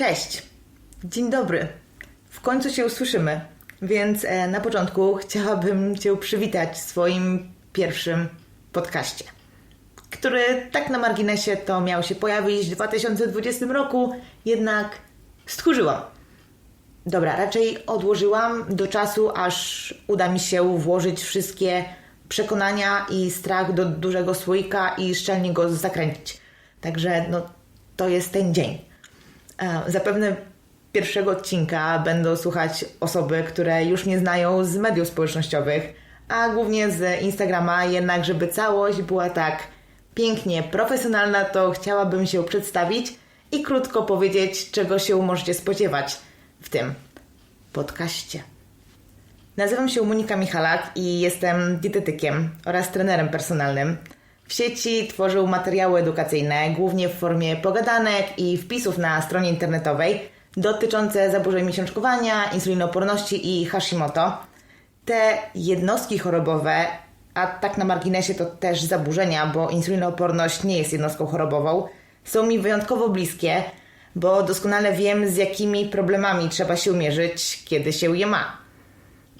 Cześć, dzień dobry. W końcu się usłyszymy, więc e, na początku chciałabym Cię przywitać w swoim pierwszym podcaście, który tak na marginesie to miał się pojawić w 2020 roku, jednak stchórzyłam. Dobra, raczej odłożyłam do czasu, aż uda mi się włożyć wszystkie przekonania i strach do dużego słoika i szczelnie go zakręcić. Także no, to jest ten dzień. E, Zapewne pierwszego odcinka będą słuchać osoby, które już nie znają z mediów społecznościowych, a głównie z Instagrama, jednak żeby całość była tak pięknie profesjonalna, to chciałabym się przedstawić i krótko powiedzieć, czego się możecie spodziewać w tym podcaście. Nazywam się Monika Michalak i jestem dietetykiem oraz trenerem personalnym. W sieci tworzę materiały edukacyjne, głównie w formie pogadanek i wpisów na stronie internetowej dotyczące zaburzeń miesiączkowania, insulinooporności i Hashimoto. Te jednostki chorobowe, a tak na marginesie to też zaburzenia, bo insulinooporność nie jest jednostką chorobową, są mi wyjątkowo bliskie, bo doskonale wiem, z jakimi problemami trzeba się mierzyć, kiedy się je ma.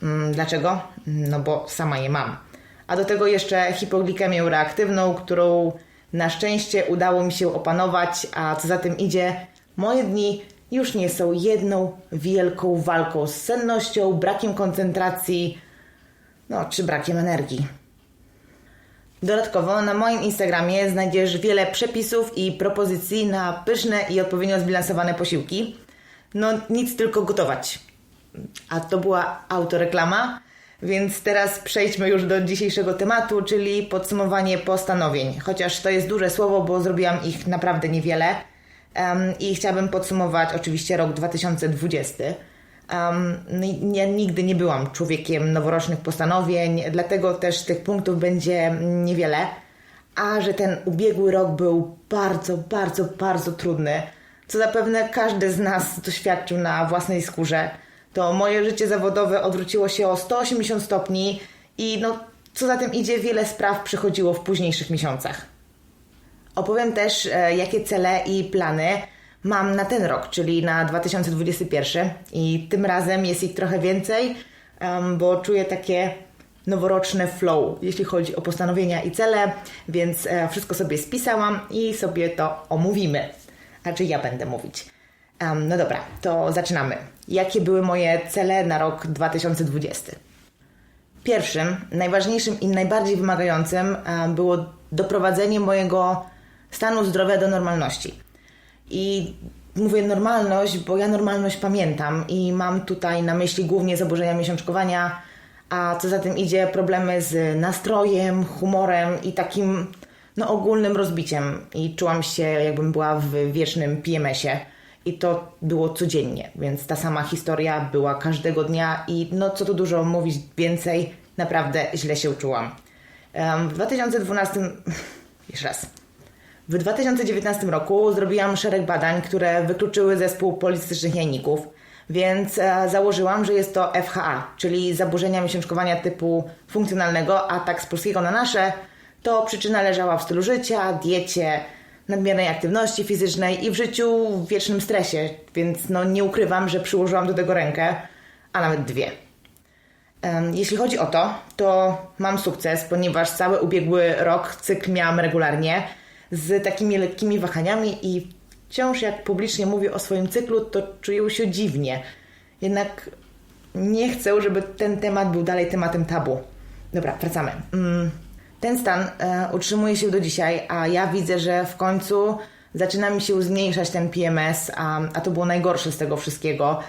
Mm, Dlaczego? No bo sama je mam. A do tego jeszcze hipoglikemię reaktywną, którą na szczęście udało mi się opanować, a co za tym idzie, moje dni już nie są jedną wielką walką z sennością, brakiem koncentracji, no czy brakiem energii. Dodatkowo na moim Instagramie znajdziesz wiele przepisów i propozycji na pyszne i odpowiednio zbilansowane posiłki. No nic tylko gotować. A to była autoreklama, więc teraz przejdźmy już do dzisiejszego tematu, czyli podsumowanie postanowień. Chociaż to jest duże słowo, bo zrobiłam ich naprawdę niewiele. Em, I chciałabym podsumować oczywiście rok 2020. Um, ja nigdy nie byłam człowiekiem noworocznych postanowień, dlatego też tych punktów będzie niewiele. A że ten ubiegły rok był bardzo, bardzo, bardzo trudny, co zapewne każdy z nas doświadczył na własnej skórze, to moje życie zawodowe odwróciło się o 180 stopni i no, co za tym idzie, wiele spraw przychodziło w późniejszych miesiącach. Opowiem też, e, jakie cele i plany mam na ten rok, czyli na 2021 i tym razem jest ich trochę więcej, bo czuję takie noworoczne flow, jeśli chodzi o postanowienia i cele, więc e, wszystko sobie spisałam i sobie to omówimy. Znaczy ja będę mówić. No dobra, to zaczynamy. Jakie były moje cele na rok 2020? Pierwszym, najważniejszym i najbardziej wymagającym e, było doprowadzenie mojego stanu zdrowia do normalności. I mówię normalność, bo ja normalność pamiętam i mam tutaj na myśli głównie zaburzenia miesiączkowania, a co za tym idzie problemy z nastrojem, humorem i takim no, ogólnym rozbiciem. I czułam się, jakbym była w wiecznym PMS-ie. I to było codziennie, więc ta sama historia była każdego dnia i no co tu dużo mówić więcej, naprawdę źle się czułam. W 2012, jeszcze raz, w 2019 roku zrobiłam szereg badań, które wykluczyły zespół polistycznych jajników, więc e, założyłam, że jest to FHA, czyli zaburzenia miesiączkowania typu funkcjonalnego, a tak z polskiego na nasze, to przyczyna leżała w stylu życia, diecie, nadmiernej aktywności fizycznej i w życiu w wiecznym stresie, więc no nie ukrywam, że przyłożyłam do tego rękę, a nawet dwie. Jeśli chodzi o to, to mam sukces, ponieważ cały ubiegły rok cykl miałam regularnie z takimi lekkimi wahaniami i wciąż jak publicznie mówię o swoim cyklu, to czuję się dziwnie. Jednak nie chcę, żeby ten temat był dalej tematem tabu. Dobra, wracamy. Mm, Ten stan e, utrzymuje się do dzisiaj, a ja widzę, że w końcu zaczyna mi się zmniejszać ten PMS, a, a to było najgorsze z tego wszystkiego.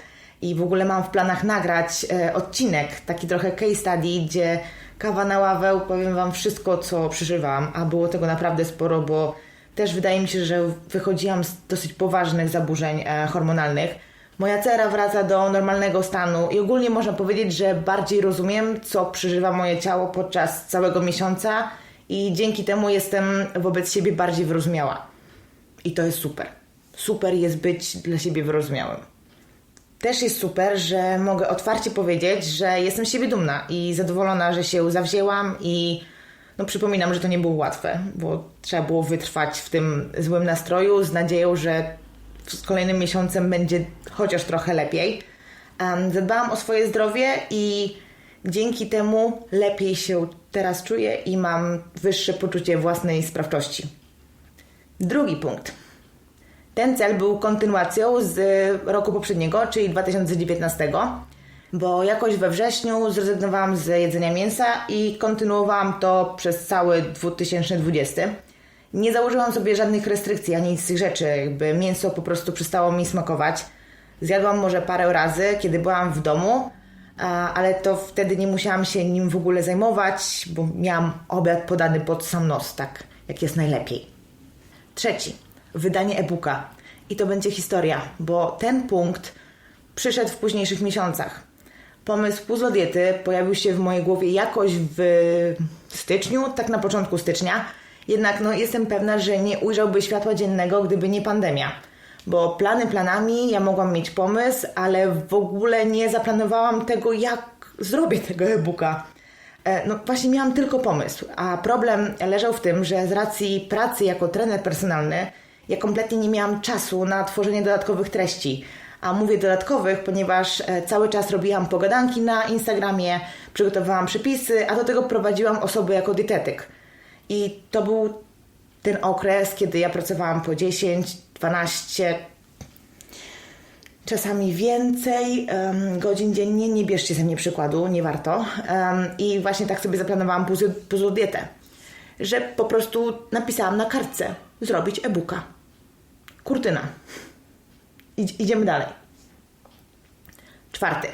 I w ogóle mam w planach nagrać e, odcinek, taki trochę case study, gdzie kawa na ławę, powiem Wam wszystko, co przeżywam, a było tego naprawdę sporo, bo też wydaje mi się, że wychodziłam z dosyć poważnych zaburzeń e, hormonalnych. Moja cera wraca do normalnego stanu i ogólnie można powiedzieć, że bardziej rozumiem, co przeżywa moje ciało podczas całego miesiąca i dzięki temu jestem wobec siebie bardziej wyrozumiała. I to jest super. Super jest być dla siebie wyrozumiałym. Też jest super, że mogę otwarcie powiedzieć, że jestem siebie dumna i zadowolona, że się zawzięłam i no przypominam, że to nie było łatwe, bo trzeba było wytrwać w tym złym nastroju z nadzieją, że z kolejnym miesiącem będzie chociaż trochę lepiej. Zadbałam o swoje zdrowie i dzięki temu lepiej się teraz czuję i mam wyższe poczucie własnej sprawczości. Drugi punkt. Ten cel był kontynuacją z roku poprzedniego, czyli 2019, bo jakoś we wrześniu zrezygnowałam z jedzenia mięsa i kontynuowałam to przez cały 2020. Nie założyłam sobie żadnych restrykcji ani nic z tych rzeczy, jakby mięso po prostu przestało mi smakować. Zjadłam może parę razy, kiedy byłam w domu, ale to wtedy nie musiałam się nim w ogóle zajmować, bo miałam obiad podany pod sam nos, tak jak jest najlepiej. Trzeci, wydanie e-booka. I to będzie historia, bo ten punkt przyszedł w późniejszych miesiącach. Pomysł puzzle diety pojawił się w mojej głowie jakoś w styczniu, tak na początku stycznia. Jednak no, jestem pewna, że nie ujrzałby światła dziennego, gdyby nie pandemia. Bo plany planami, ja mogłam mieć pomysł, ale w ogóle nie zaplanowałam tego, jak zrobię tego e-booka. E, no właśnie miałam tylko pomysł, a problem leżał w tym, że z racji pracy jako trener personalny ja kompletnie nie miałam czasu na tworzenie dodatkowych treści. A mówię dodatkowych, ponieważ e, cały czas robiłam pogadanki na Instagramie, przygotowałam przepisy, a do tego prowadziłam osoby jako dietetyk. I to był ten okres, kiedy ja pracowałam po 10, 12, czasami więcej um, godzin dziennie. Nie bierzcie ze mnie przykładu, nie warto. Um, I właśnie tak sobie zaplanowałam puzzle dietę, że po prostu napisałam na kartce zrobić e-booka. Kurtyna. Idziemy dalej. Czwarty.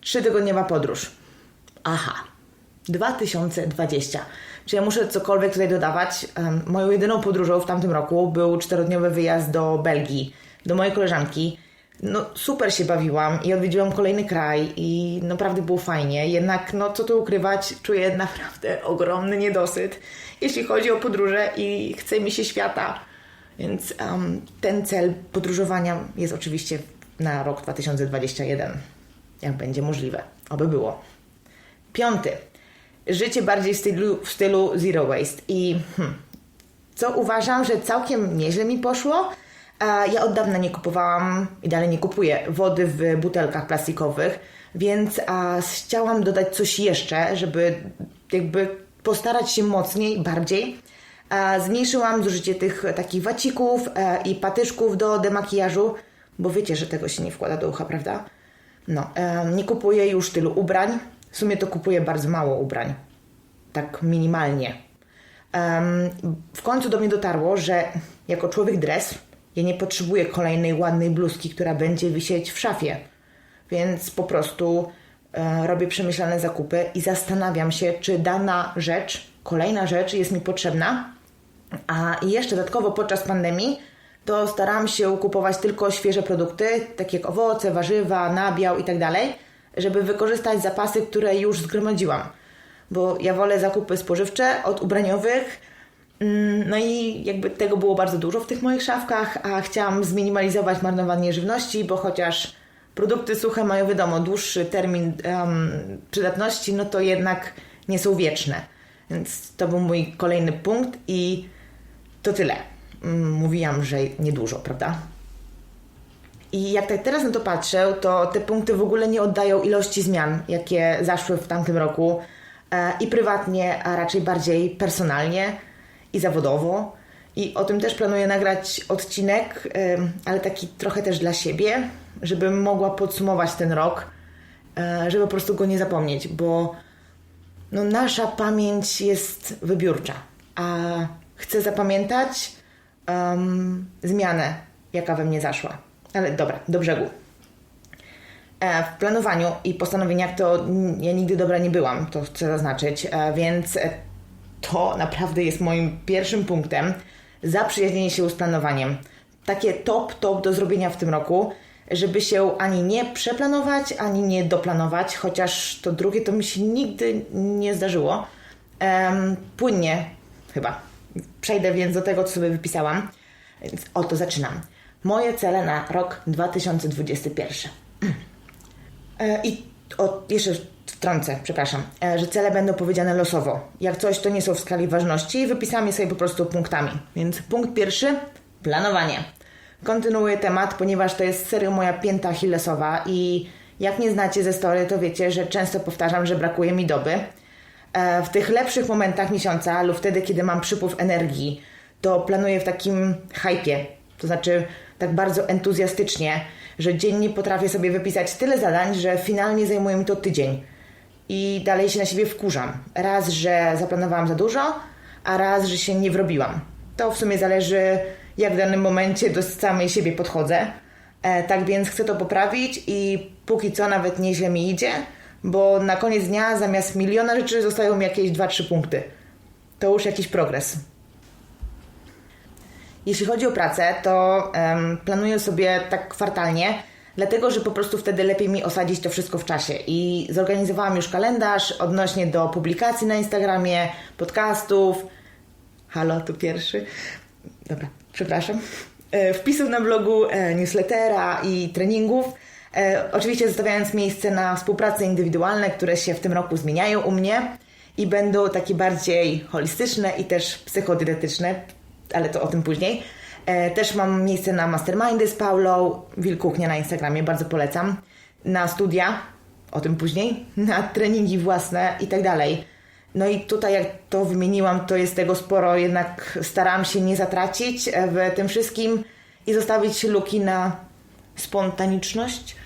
Trzytygodniowa podróż. Aha. 2020. Czy ja muszę cokolwiek tutaj dodawać? Moją jedyną podróżą w tamtym roku był czterodniowy wyjazd do Belgii, do mojej koleżanki. No super się bawiłam i odwiedziłam kolejny kraj i naprawdę było fajnie. Jednak, no co tu ukrywać, czuję naprawdę ogromny niedosyt, jeśli chodzi o podróże i chce mi się świata. Więc um, ten cel podróżowania jest oczywiście na rok 2021, jak będzie możliwe. Oby było. Piąty. Życie bardziej w stylu, w stylu zero waste. I hmm, co uważam, że całkiem nieźle mi poszło. Ja od dawna nie kupowałam i dalej nie kupuję wody w butelkach plastikowych, więc chciałam dodać coś jeszcze, żeby jakby postarać się mocniej, bardziej Zmniejszyłam zużycie tych takich wacików e, i patyczków do demakijażu, bo wiecie, że tego się nie wkłada do ucha, prawda? No, nie kupuję już tylu ubrań. W sumie to kupuję bardzo mało ubrań. Tak minimalnie. W końcu do mnie dotarło, że jako człowiek dres ja nie potrzebuję kolejnej ładnej bluzki, która będzie wisieć w szafie. Więc po prostu e, robię przemyślane zakupy i zastanawiam się, czy dana rzecz, kolejna rzecz jest mi potrzebna a jeszcze dodatkowo podczas pandemii to starałam się kupować tylko świeże produkty, takie jak owoce, warzywa, nabiał i tak żeby wykorzystać zapasy, które już zgromadziłam. Bo ja wolę zakupy spożywcze od ubraniowych. Mm, no i jakby tego było bardzo dużo w tych moich szafkach, a chciałam zminimalizować marnowanie żywności, bo chociaż produkty suche mają wiadomo dłuższy termin um, przydatności, no to jednak nie są wieczne. Więc to był mój kolejny punkt i to tyle. Mm, mówiłam, że niedużo, prawda? I jak tak teraz na to patrzę, to te punkty w ogóle nie oddają ilości zmian, jakie zaszły w tamtym roku e, i prywatnie, a raczej bardziej personalnie i zawodowo. I o tym też planuję nagrać odcinek, ale taki trochę też dla siebie, żebym mogła podsumować ten rok, e, żeby po prostu go nie zapomnieć, bo no, nasza pamięć jest wybiórcza, a chcę zapamiętać um, zmianę, jaka we mnie zaszła. Ale dobra, do brzegu. E, w planowaniu i postanowieniach to ja nigdy dobra nie byłam, to chcę zaznaczyć, e, więc to naprawdę jest moim pierwszym punktem. Zaprzyjaźnienie się z planowaniem. Takie top, top do zrobienia w tym roku, żeby się ani nie przeplanować, ani nie doplanować, chociaż to drugie to mi się nigdy nie zdarzyło. Um, płynnie chyba Przejdę więc do tego, co sobie wypisałam. Więc oto zaczynam. Moje cele na rok 2021. E, I o, jeszcze wtrącę, przepraszam, e, że cele będą powiedziane losowo. Jak coś, to nie są w skali ważności, wypisałam je sobie po prostu punktami. Więc punkt pierwszy planowanie. kontynuuję temat, ponieważ to jest serio moja pięta achillesowa i jak nie znacie ze story, to wiecie, że często powtarzam, że brakuje mi doby. E, w tych lepszych momentach miesiąca lub wtedy, kiedy mam przypływ energii, to planuję w takim hypie, to znaczy tak bardzo entuzjastycznie, że dziennie potrafię sobie wypisać tyle zadań, że finalnie zajmuje mi to tydzień. I dalej się na siebie wkurzam. Raz, że zaplanowałam za dużo, a raz, że się nie wrobiłam. To w sumie zależy, jak w danym momencie do samej siebie podchodzę. E, tak więc chcę to poprawić i póki co nawet nieźle mi idzie, bo na koniec dnia zamiast miliona rzeczy zostają mi jakieś 2-3 punkty. To już jakiś progres. Jeśli chodzi o pracę, to um, planuję sobie tak kwartalnie, dlatego że po prostu wtedy lepiej mi osadzić to wszystko w czasie. I zorganizowałam już kalendarz odnośnie do publikacji na Instagramie, podcastów. Halo, tu pierwszy. Dobra, przepraszam. E, wpisów na blogu, e, newslettera i treningów. E, oczywiście zostawiając miejsce na współprace indywidualne, które się w tym roku zmieniają u mnie i będą takie bardziej holistyczne i też psychodietetyczne, ale to o tym później. Też mam miejsce na mastermindy z Paulą, Wilkuchnia na Instagramie, bardzo polecam. Na studia, o tym później, na treningi własne i tak dalej. No i tutaj, jak to wymieniłam, to jest tego sporo, jednak staram się nie zatracić w tym wszystkim i zostawić luki na spontaniczność.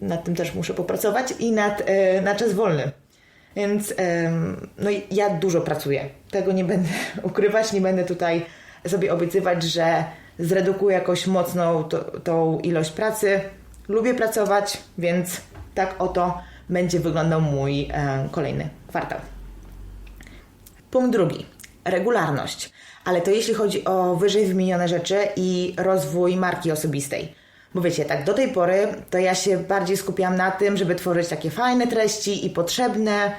Nad tym też muszę popracować i nad, e, na czas wolny. Więc no ja dużo pracuję. Tego nie będę ukrywać, nie będę tutaj sobie obiecywać, że zredukuję jakoś mocną to, tą ilość pracy. Lubię pracować, więc tak oto będzie wyglądał mój e, kolejny kwartał. Punkt drugi. Regularność. Ale to jeśli chodzi o wyżej wymienione rzeczy i rozwój marki osobistej. Bo wiecie, tak do tej pory to ja się bardziej skupiałam na tym, żeby tworzyć takie fajne treści i potrzebne,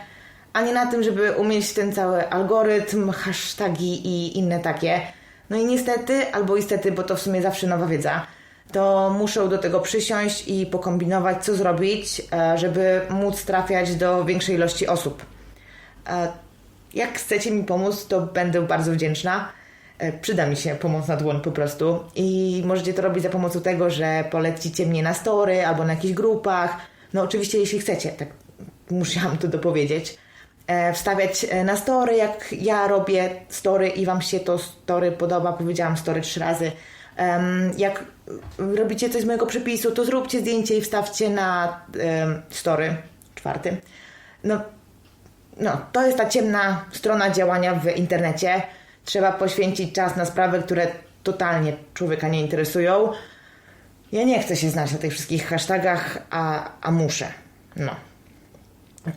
a nie na tym, żeby umieć ten cały algorytm, hasztagi i inne takie. No i niestety, albo istety, bo to w sumie zawsze nowa wiedza, to muszę do tego przysiąść i pokombinować, co zrobić, e, żeby móc trafiać do większej ilości osób. E, jak chcecie mi pomóc, to będę bardzo wdzięczna. E, przyda mi się pomoc na dłoń po prostu. I możecie to robić za pomocą tego, że polecicie mnie na story albo na jakichś grupach. No oczywiście, jeśli chcecie, tak musiałam to dopowiedzieć. Wstawiać na story, jak ja robię story i Wam się to story podoba. Powiedziałam story trzy razy jak robicie coś z mojego przepisu, to zróbcie zdjęcie i wstawcie na story czwarty. No, no, to jest ta ciemna strona działania w internecie. Trzeba poświęcić czas na sprawy, które totalnie człowieka nie interesują. Ja nie chcę się znać na tych wszystkich hashtagach, a, a muszę. No.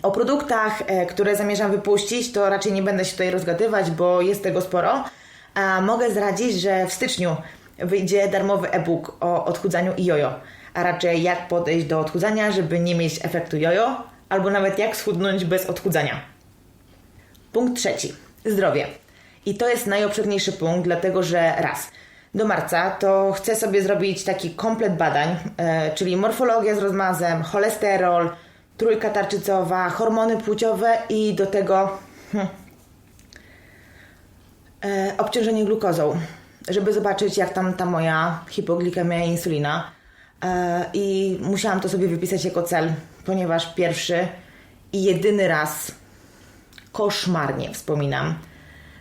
O produktach, e, które zamierzam wypuścić, to raczej nie będę się tutaj rozgadywać, bo jest tego sporo. A mogę zdradzić, że w styczniu wyjdzie darmowy e-book o odchudzaniu i jojo, a raczej jak podejść do odchudzania, żeby nie mieć efektu jojo, albo nawet jak schudnąć bez odchudzania. Punkt trzeci. Zdrowie. I to jest najobszerniejszy punkt, dlatego że raz, do marca to chcę sobie zrobić taki komplet badań, e, czyli morfologia z rozmazem, cholesterol, trójka tarczycowa, hormony płciowe i do tego hmm, e, obciążenie glukozą żeby zobaczyć, jak tam ta moja hipoglikemia i insulina. E, I musiałam to sobie wypisać jako cel, ponieważ pierwszy i jedyny raz koszmarnie wspominam.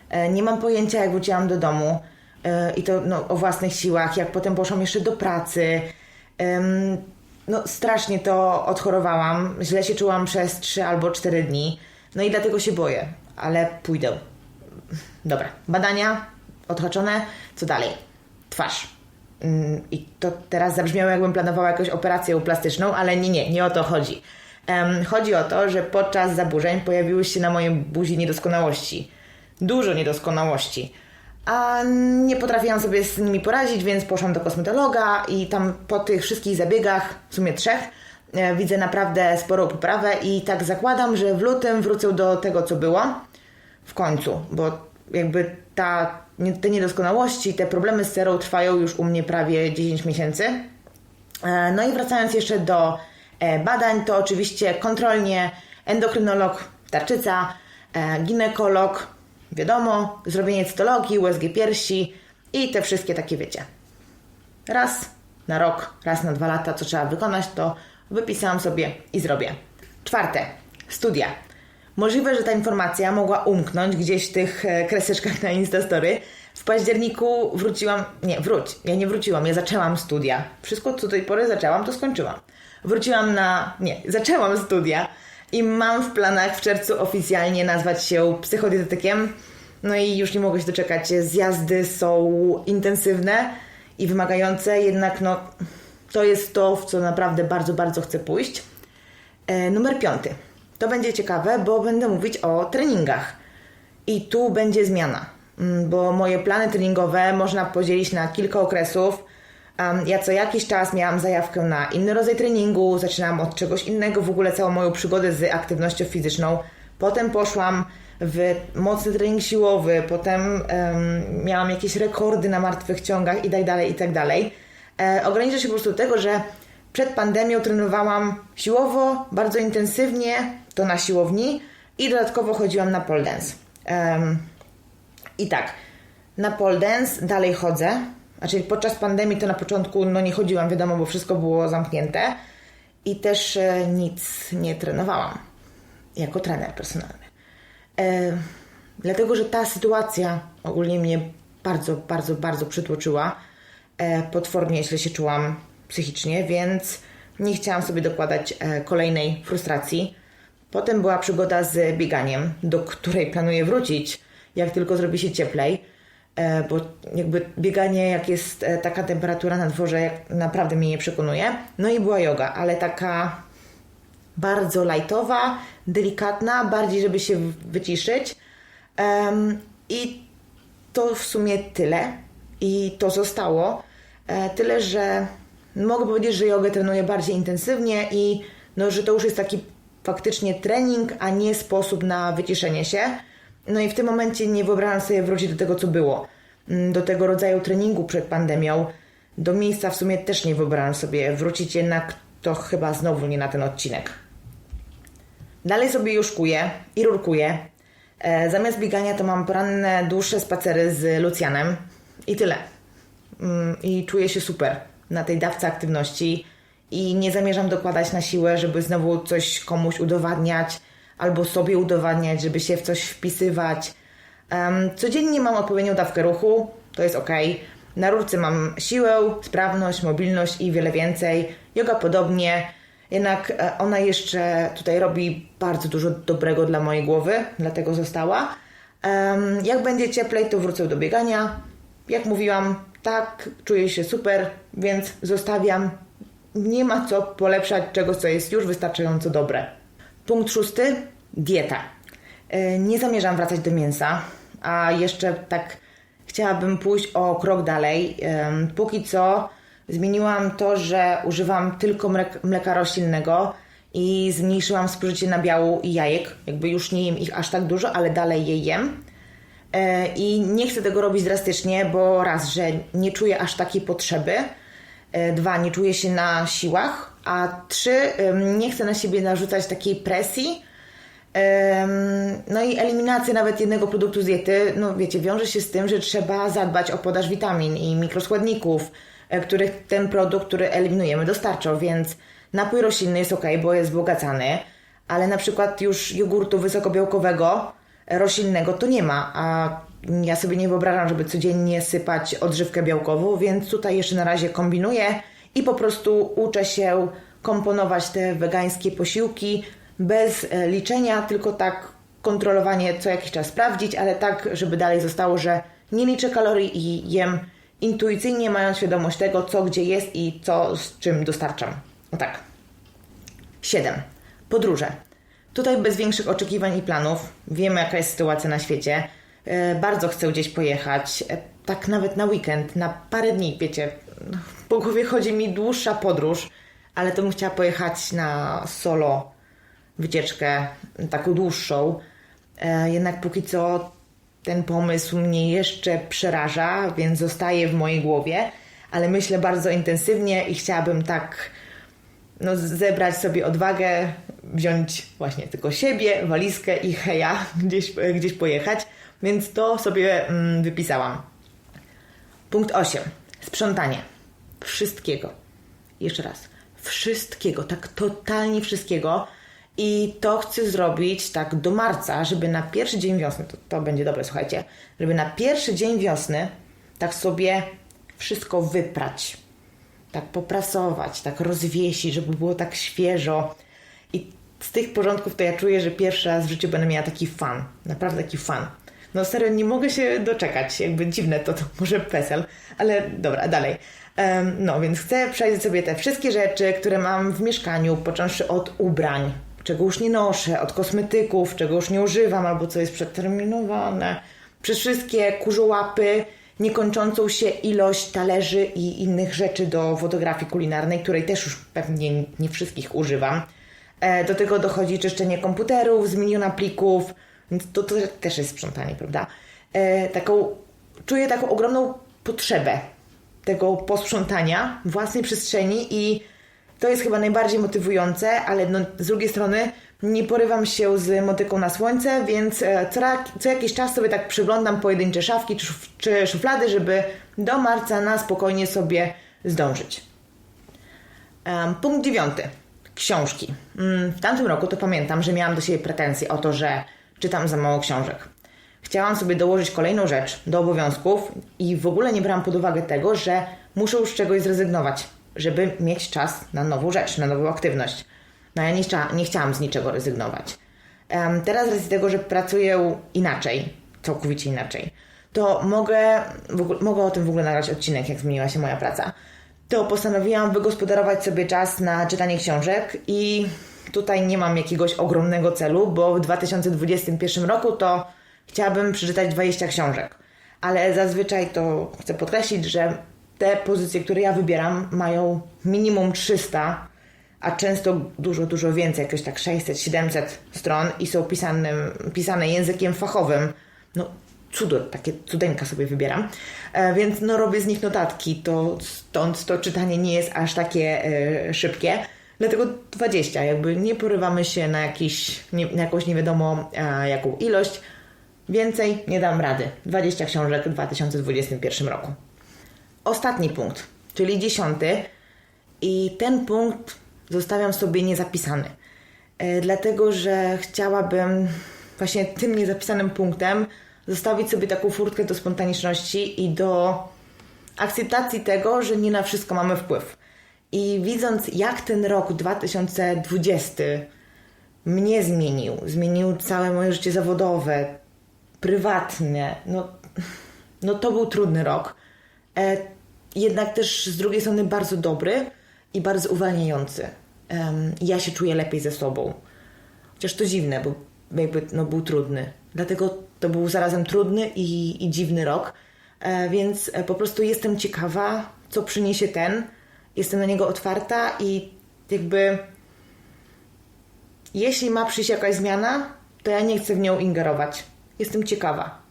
E, nie mam pojęcia, jak wróciłam do domu e, i to no, o własnych siłach, jak potem poszłam jeszcze do pracy. No, strasznie to odchorowałam. Źle się czułam przez 3 albo 4 dni. No i dlatego się boję, ale pójdę. Dobra, badania odhaczone. Co dalej? Twarz. Mm, I to teraz zabrzmiało, jakbym planowała jakąś operację plastyczną, ale nie, nie, nie o to chodzi. chodzi o to, że podczas zaburzeń pojawiły się na mojej buzi niedoskonałości. Dużo niedoskonałości. A nie potrafiłam sobie z nimi poradzić, więc poszłam do kosmetologa i tam po tych wszystkich zabiegach, w sumie trzech, e, widzę naprawdę sporą poprawę i tak zakładam, że w lutym wrócę do tego, co było. W końcu, bo jakby ta te niedoskonałości, te problemy z serą trwają już u mnie prawie 10 miesięcy. E, no i wracając jeszcze do e, badań, to oczywiście kontrolnie endokrynolog, tarczyca, ginekolog, wiadomo, zrobienie cytologii, USG piersi i te wszystkie takie wiecie. raz na rok, raz na dwa lata, co trzeba wykonać, to wypisałam sobie i zrobię. Czwarte, studia. Możliwe, że ta informacja mogła umknąć gdzieś w tych e, kreseczkach na Instastory. W październiku wróciłam, nie, wróć, ja nie wróciłam, ja zaczęłam studia. Wszystko, co do tej pory zaczęłam, to skończyłam. Wróciłam na, nie, zaczęłam studia i mam w planach w czerwcu oficjalnie nazwać się psychodietetykiem. No i już nie mogę się doczekać. Zjazdy są intensywne i wymagające, jednak no, to jest to, w co naprawdę bardzo, bardzo chcę pójść. E, numer piąty. To będzie ciekawe, bo będę mówić o treningach. I tu będzie zmiana, mm, bo moje plany treningowe można podzielić na kilka okresów. Um, ja co jakiś czas miałam zajawkę na inny rodzaj treningu, zaczynałam od czegoś innego, w ogóle całą moją przygodę z aktywnością fizyczną. Potem poszłam w mocny trening siłowy, potem um, miałam jakieś rekordy na martwych ciągach i tak dalej, i tak dalej. E, ograniczę się po prostu do tego, że przed pandemią trenowałam siłowo, bardzo intensywnie, to na siłowni i dodatkowo chodziłam na pole dance. Um, I tak, na pole dance dalej chodzę, znaczy podczas pandemii to na początku no nie chodziłam, wiadomo, bo wszystko było zamknięte i też e, nic nie trenowałam jako trener personalny. E, dlatego, że ta sytuacja ogólnie mnie bardzo, bardzo, bardzo przytłoczyła. E, potwornie źle się czułam psychicznie, więc nie chciałam sobie dokładać e, kolejnej frustracji. Potem była przygoda z bieganiem, do której planuję wrócić, jak tylko zrobi się cieplej, bo jakby bieganie, jak jest e, taka temperatura na dworze, naprawdę mnie nie przekonuje. No i była yoga, ale taka bardzo lightowa, delikatna, bardziej, żeby się wyciszyć. I to w sumie tyle. I to zostało. E, tyle, że mogę powiedzieć, że jogę trenuję bardziej intensywnie i no, że to już jest taki faktycznie trening, a nie sposób na wyciszenie się. No i w tym momencie nie wyobrażam sobie wrócić do tego, co było. Mm, Do tego rodzaju treningu przed pandemią. Do miejsca w sumie też nie wyobrażam sobie wrócić, jednak to chyba znowu nie na ten odcinek. Dalej sobie juszkuję i rurkuję. E, zamiast biegania to mam poranne, dłuższe spacery z Lucjanem i tyle. Mm, I czuję się super na tej dawce aktywności i nie zamierzam dokładać na siłę, żeby znowu coś komuś udowadniać albo sobie udowadniać, żeby się w coś wpisywać. Um, codziennie mam odpowiednią dawkę ruchu, to jest ok. Na rurce mam siłę, sprawność, mobilność i wiele więcej. Yoga podobnie, jednak e, ona jeszcze tutaj robi bardzo dużo dobrego dla mojej głowy, dlatego została. Um, jak będzie cieplej, to wrócę do biegania. Jak mówiłam, tak, czuję się super, więc zostawiam. Nie ma co polepszać czegoś, co jest już wystarczająco dobre. Punkt szósty. Dieta. E, Nie zamierzam wracać do mięsa, a jeszcze tak chciałabym pójść o krok dalej. Póki co zmieniłam to, że używam tylko mlek- mleka roślinnego i zmniejszyłam spożycie nabiału i jajek. Jakby już nie jem ich aż tak dużo, ale dalej je jem. E, I nie chcę tego robić drastycznie, bo raz, że nie czuję aż takiej potrzeby, e, dwa, nie czuję się na siłach, a trzy, nie chcę na siebie narzucać takiej presji. No i eliminacja nawet jednego produktu z diety, no wiecie, wiąże się z tym, że trzeba zadbać o podaż witamin i mikroskładników, e, których ten produkt, który eliminujemy, dostarczał, więc napój roślinny jest ok, bo jest wzbogacany, ale na przykład już jogurtu wysokobiałkowego, e, roślinnego to nie ma, a ja sobie nie wyobrażam, żeby codziennie sypać odżywkę białkową, więc tutaj jeszcze na razie kombinuję i po prostu uczę się komponować te wegańskie posiłki bez e, liczenia, tylko tak kontrolowanie co jakiś czas sprawdzić, ale tak, żeby dalej zostało, że nie liczę kalorii i jem intuicyjnie, mając świadomość tego, co gdzie jest i co z czym dostarczam. O tak. 7. Podróże. Tutaj bez większych oczekiwań i planów. Wiemy, jaka jest sytuacja na świecie. E, Bardzo chcę gdzieś pojechać. E, Tak nawet na weekend, na parę dni, wiecie. Po głowie chodzi mi dłuższa podróż, ale to bym chciała pojechać na solo wycieczkę, taką dłuższą. E, Jednak póki co ten pomysł mnie jeszcze przeraża, więc zostaje w mojej głowie, ale myślę bardzo intensywnie i chciałabym tak no, zebrać sobie odwagę, wziąć właśnie tylko siebie, walizkę i heja, gdzieś, gdzieś pojechać, więc to sobie mm, wypisałam. Punkt 8. Sprzątanie. wszystkiego. Jeszcze raz. Wszystkiego, tak totalnie wszystkiego. I to chcę zrobić tak do marca, żeby na pierwszy dzień wiosny, to, to będzie dobre, słuchajcie, żeby na pierwszy dzień wiosny tak sobie wszystko wyprać, tak poprasować, tak rozwiesić, żeby było tak świeżo. I z tych porządków to ja czuję, że pierwszy raz w życiu będę miała taki fan, naprawdę taki fan. No serio, nie mogę się doczekać, jakby dziwne to, to może PESEL, ale dobra, dalej. Um, no więc chcę przejść sobie te wszystkie rzeczy, które mam w mieszkaniu, począwszy od ubrań, czego już nie noszę, od kosmetyków, czego już nie używam albo co jest przeterminowane, przez wszystkie kurzołapy, niekończącą się ilość talerzy i innych rzeczy do fotografii kulinarnej, której też już pewnie nie wszystkich używam. E, do tego dochodzi czyszczenie komputerów z miliona plików, więc to, to też jest sprzątanie, prawda? E, taką, czuję taką ogromną potrzebę tego posprzątania własnej przestrzeni i to jest chyba najbardziej motywujące, ale no, z drugiej strony nie porywam się z motyką na słońce, więc e, co, co jakiś czas sobie tak przyglądam pojedyncze szafki czy, czy szuflady, żeby do marca na spokojnie sobie zdążyć. Um, punkt dziewiąty. Książki. Mm, w tamtym roku to pamiętam, że miałam do siebie pretensje o to, że czytam za mało książek. Chciałam sobie dołożyć kolejną rzecz do obowiązków i w ogóle nie brałam pod uwagę tego, że muszę już z czegoś zrezygnować, żeby mieć czas na nową rzecz, na nową aktywność. No ja nie, chcia, nie chciałam z niczego rezygnować. Um, teraz z tego, że pracuję inaczej, całkowicie inaczej, to mogę, ogóle, mogę o tym w ogóle nagrać odcinek, jak zmieniła się moja praca. To postanowiłam wygospodarować sobie czas na czytanie książek i tutaj nie mam jakiegoś ogromnego celu, bo w 2021 roku to chciałabym przeczytać 20 książek. Ale zazwyczaj to chcę podkreślić, że te pozycje, które ja wybieram, mają minimum 300, a często dużo, dużo więcej, jakieś tak 600-700 stron i są pisane, pisane językiem fachowym. No, cudo, takie cudeńka sobie wybieram. E, więc no, robię z nich notatki, to stąd to czytanie nie jest aż takie e, szybkie. Dlatego 20, jakby nie porywamy się na, jakiś, nie, na jakąś nie wiadomo e, jaką ilość. Więcej nie dam rady. 20 książek w 2021 roku. Ostatni punkt, czyli dziesiąty. I ten punkt zostawiam sobie niezapisany. E, dlatego, że chciałabym właśnie tym niezapisanym punktem zostawić sobie taką furtkę do spontaniczności i do akceptacji tego, że nie na wszystko mamy wpływ. I widząc, jak ten rok 2020 mnie zmienił, zmienił całe moje życie zawodowe, prywatne, no, no to był trudny rok. E, jednak też z drugiej strony bardzo dobry i bardzo uwalniający. Um, ja się czuję lepiej ze sobą. Chociaż to dziwne, bo jakby no, był trudny. Dlatego to był zarazem trudny i, i dziwny rok. E, więc e, po prostu jestem ciekawa, co przyniesie ten. Jestem na niego otwarta i jakby jeśli ma przyjść jakaś zmiana, to ja nie chcę w nią ingerować. Jestem ciekawa,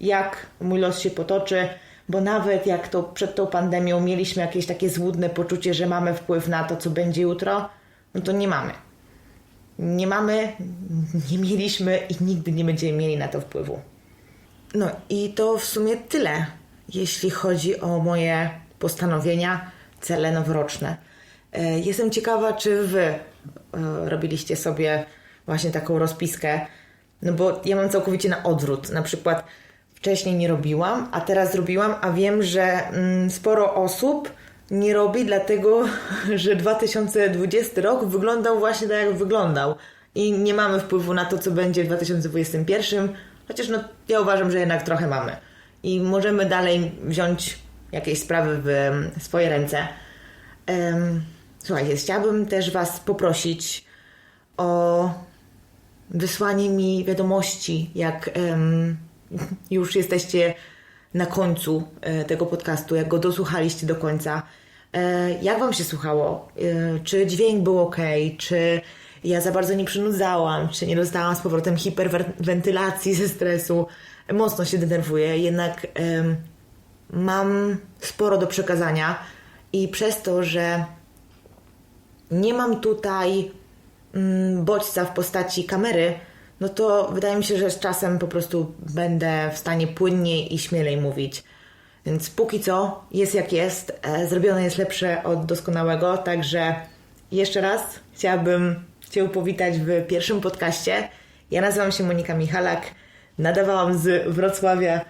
jak mój los się potoczy, bo nawet jak to przed tą pandemią mieliśmy jakieś takie złudne poczucie, że mamy wpływ na to, co będzie jutro, no to nie mamy. Nie mamy, nie mieliśmy i nigdy nie będziemy mieli na to wpływu. No i to w sumie tyle, jeśli chodzi o moje postanowienia, cele noworoczne. E, jestem ciekawa, czy wy e, robiliście sobie właśnie taką rozpiskę, no bo ja mam całkowicie na odwrót. Na przykład wcześniej nie robiłam, a teraz zrobiłam, a wiem, że mm, sporo osób nie robi, dlatego że 2020 rok wyglądał właśnie tak, jak wyglądał. I nie mamy wpływu na to, co będzie w 2021, chociaż no, ja uważam, że jednak trochę mamy. I możemy dalej wziąć jakieś sprawy w swoje ręce. Słuchajcie, chciałabym też Was poprosić o wysłanie mi wiadomości, jak już jesteście na końcu e, tego podcastu, jak go dosłuchaliście do końca. E, jak Wam się słuchało? E, czy dźwięk był ok? Czy ja za bardzo nie przynudzałam? Czy nie dostałam z powrotem hiperwentylacji ze stresu? Mocno się denerwuję, jednak mam sporo do przekazania i przez to, że nie mam tutaj mm, bodźca w postaci kamery, no to wydaje mi się, że z czasem po prostu będę w stanie płynniej i śmielej mówić. Więc póki co jest jak jest, e, zrobione jest lepsze od doskonałego, także jeszcze raz chciałabym Cię powitać w pierwszym podcaście. Ja nazywam się Monika Michalak, nadawałam z Wrocławia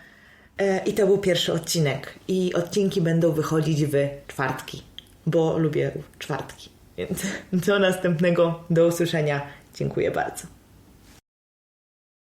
i to był pierwszy odcinek. I odcinki będą wychodzić w czwartki, bo lubię czwartki. Więc do następnego, do usłyszenia. Dziękuję bardzo.